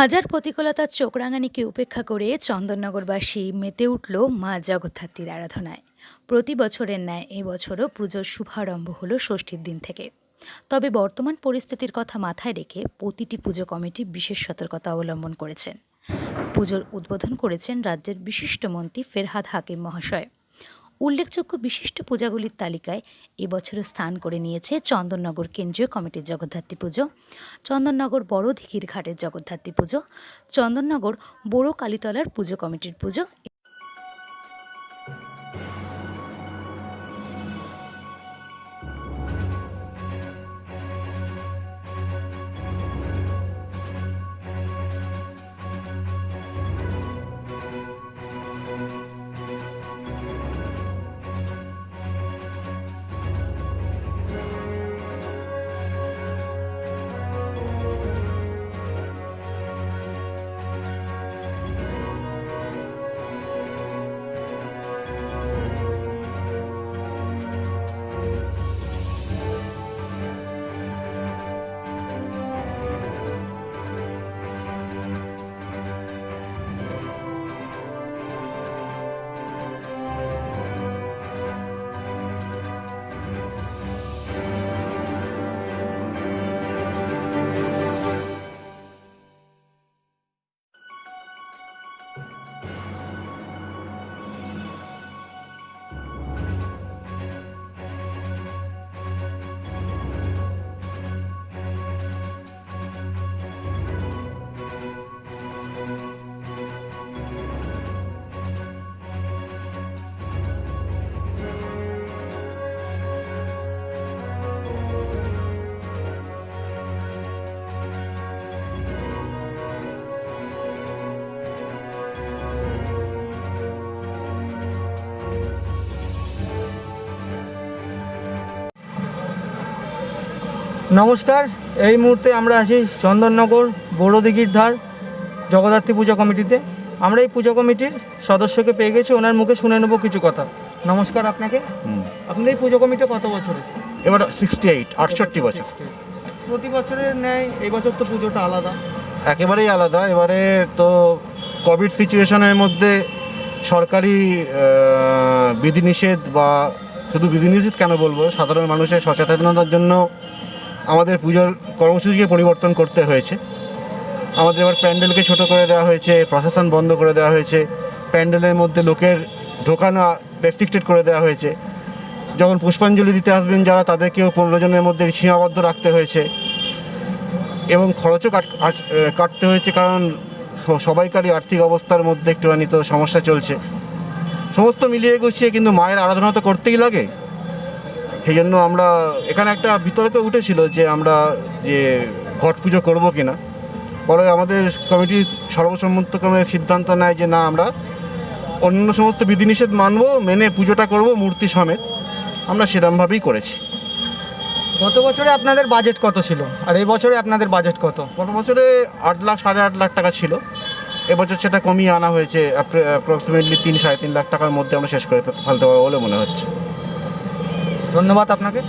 হাজার প্রতিকূলতার চোখ রাঙানিকে উপেক্ষা করে চন্দননগরবাসী মেতে উঠল মা জগদ্ধাত্রীর আরাধনায়। প্রতি বছরের ন্যায় এবছরও পুজোর শুভারম্ভ হলো ষষ্ঠীর দিন থেকে। তবে বর্তমান পরিস্থিতির কথা মাথায় রেখে প্রতিটি পুজো কমিটি বিশেষ সতর্কতা অবলম্বন করেছেন। পুজোর উদ্বোধন করেছেন রাজ্যের বিশিষ্ট মন্ত্রী ফেরহাদ হাকিম মহাশয়। উল্লেখযোগ্য বিশিষ্ট পূজাগুলির তালিকায় এবছরও স্থান করে নিয়েছে চন্দননগর কেন্দ্রীয় কমিটির জগদ্ধাত্রী পুজো, চন্দননগর বড় ঘাটের জগদ্ধাত্রী পুজো, চন্দননগর বড় কালীতলার পুজো কমিটির পুজো নমস্কার এই মুহূর্তে আমরা আছি চন্দননগর বড়দিঘির ধার জগদ্ধাত্রী পূজা কমিটিতে। আমরা এই পুজো কমিটির সদস্যকে পেয়ে গেছি ওনার মুখে শুনে নেব কিছু কথা। নমস্কার আপনাকে। আপনি এই পুজো কমিটি কত বছরের? এবার সিক্সটি এইট আটষট্টি বছর। প্রতি বছরের ন্যায় এই বছর তো পুজোটা আলাদা। একেবারেই আলাদা। এবারে তো কোভিড সিচুয়েশনের মধ্যে সরকারি বিধিনিষেধ বা শুধু বিধিনিষেধ কেন বলব? সাধারণ মানুষের সচেতনতার জন্য আমাদের পুজোর কর্মসূচিকে পরিবর্তন করতে হয়েছে। আমাদের এবার প্যান্ডেলকে ছোট করে দেওয়া হয়েছে, প্রশাসন বন্ধ করে দেওয়া হয়েছে, প্যান্ডেলের মধ্যে লোকের ঢোকানো রেস্ট্রিক্টেড করে দেওয়া হয়েছে। যখন পুষ্পাঞ্জলি দিতে আসবেন যারা, তাদেরকেও পনেরো জনের মধ্যে সীমাবদ্ধ রাখতে হয়েছে। এবং খরচও কাট কাটতে হয়েছে কারণ সবাইকারই আর্থিক অবস্থার মধ্যে একটুখানি তো সমস্যা চলছে। সমস্ত মিলিয়ে গুছিয়ে কিন্তু মায়ের আরাধনা তো করতেই লাগে। সেই জন্য আমরা এখানে একটা বিতর্ক উঠেছিল যে আমরা যে ঘট পুজো করব কিনা। পরে আমাদের কমিটি সর্বসম্মতক্রমে সিদ্ধান্ত নেয় যে না আমরা অন্য সমস্ত বিধিনিষেধ মানব মেনে পুজোটা করব মূর্তি সমেত। আমরা সেরমভাবেই করেছি। গত বছরে আপনাদের বাজেট কত ছিল? আর এই বছরে আপনাদের বাজেট কত? গত বছরে আট লাখ সাড়ে আট লাখ টাকা ছিল। এবছর সেটা কমিয়ে আনা হয়েছে অ্যাপ্রক্সিমেটলি তিন সাড়ে তিন লাখ টাকার মধ্যে আমরা শেষ করে ফেলতে পারব বলে মনে হচ্ছে। ধন্যবাদ আপনাকে।